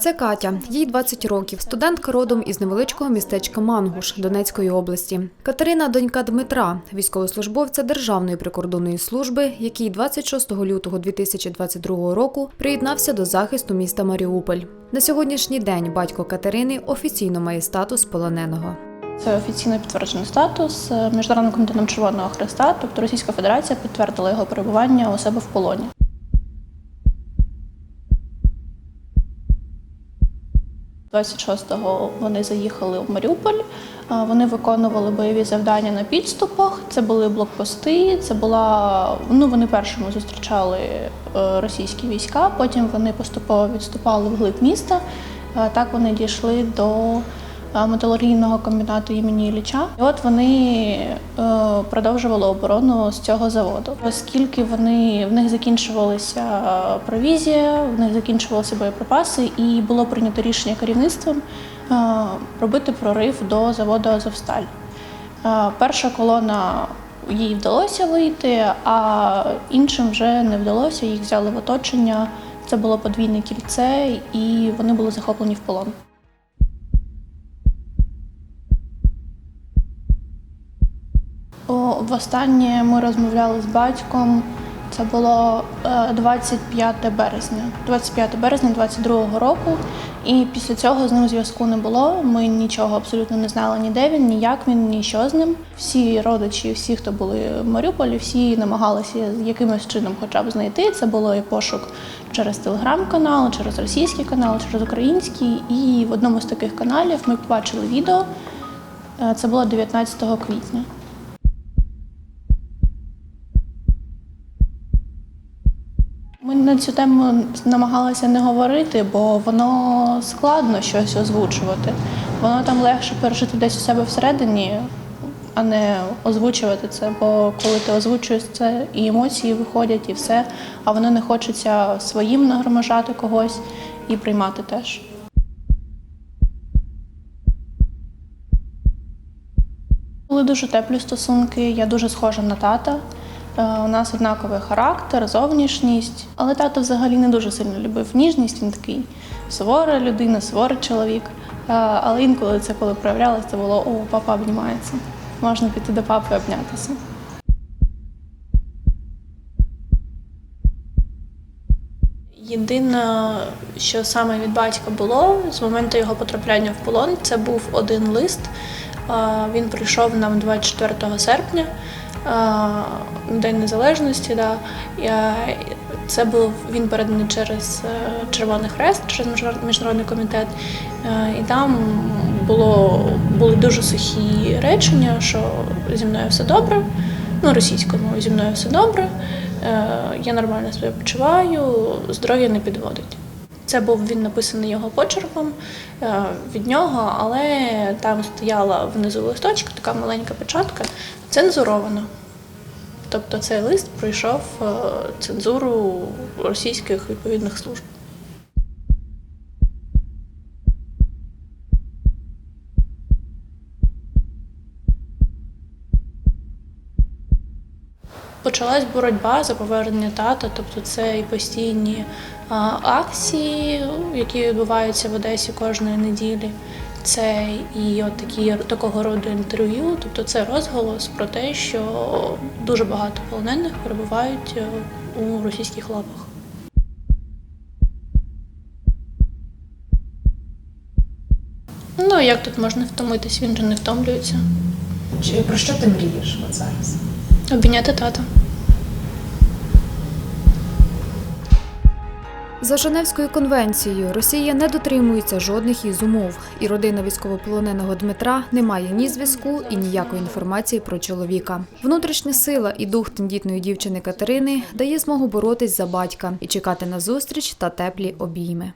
Це Катя, їй 20 років, студентка родом із невеличкого містечка Мангуш Донецької області. Катерина – донька Дмитра, військовослужбовця Державної прикордонної служби, який 26 лютого 2022 року приєднався до захисту міста Маріуполь. На сьогоднішній день батько Катерини офіційно має статус полоненого. Це офіційно підтверджений статус Міжнародним комітетом Червоного Хреста, тобто Російська Федерація підтвердила його перебування у себе в полоні. – 26-го вони заїхали в Маріуполь. Вони виконували бойові завдання на підступах. Це були блокпости. Це була ну вони першими зустрічали е, російські війська. Потім вони поступово відступали вглиб міста. Е, Так вони дійшли до металургійного комбінату імені Ілліча. І от вони е, продовжували оборону з цього заводу. Оскільки вони в них закінчувалася провізія, в них закінчувалися боєприпаси, і було прийнято рішення керівництвом е, робити прорив до заводу Азовсталь. Е, Перша колона їй вдалося вийти, а іншим вже не вдалося. Їх взяли в оточення. Це було подвійне кільце, і вони були захоплені в полон. Востаннє ми розмовляли з батьком. Це було е, 25 березня, 25 березня 22 року. І після цього з ним зв'язку не було. Ми нічого абсолютно не знали ні де він, ні як він, ні що з ним. Всі родичі, всі, хто були в Маріуполі, всі намагалися якимось чином хоча б знайти. Це було і пошук через телеграм-канал, через російський канал, через український. І в одному з таких каналів ми побачили відео. Е, Це було 19 квітня. На цю тему намагалися не говорити, бо воно складно щось озвучувати. Воно там легше пережити десь у себе всередині, а не озвучувати це. Бо коли ти озвучуєш це, і емоції виходять, і все, а воно не хочеться своїм нагроможати когось і приймати теж. Були дуже теплі стосунки, я дуже схожа на тата. Е, У нас однаковий характер, зовнішність. Але тато взагалі не дуже сильно любив ніжність. Він такий сувора людина, суворий чоловік. Е, Але інколи це коли проявлялося, це було о, папа обнімається. Можна піти до папи обнятися. Єдине, що саме від батька було з моменту його потрапляння в полон, це був один лист. Він прийшов нам 24 серпня, а, День Незалежності. Да. Це був він переданий через е, Червоний Хрест, через міжнародний комітет. Е, І там було, були дуже сухі речення, що зі мною все добре. Ну, російською зі мною все добре. Е, Я нормально себе почуваю, здоров'я не підводить. Це був він написаний його почерком від нього, але там стояла внизу листочка, така маленька печатка, цензурована. Тобто цей лист пройшов е, цензуру російських відповідних служб. Почалась боротьба за повернення тата, тобто це і постійні акції, які відбуваються в Одесі кожної неділі. Це і от такі такого роду інтерв'ю, тобто це розголос про те, що дуже багато полонених перебувають е, у російських лапах. Ну як тут можна втомитись? Він же не втомлюється. Чи про що ти мрієш от зараз? Обійняти тата. За Женевською конвенцією Росія не дотримується жодних із умов, і родина військовополоненого Дмитра не має ні зв'язку і ніякої інформації про чоловіка. Внутрішня сила і дух тендітної дівчини Катерини дає змогу боротись за батька і чекати на зустріч та теплі обійми.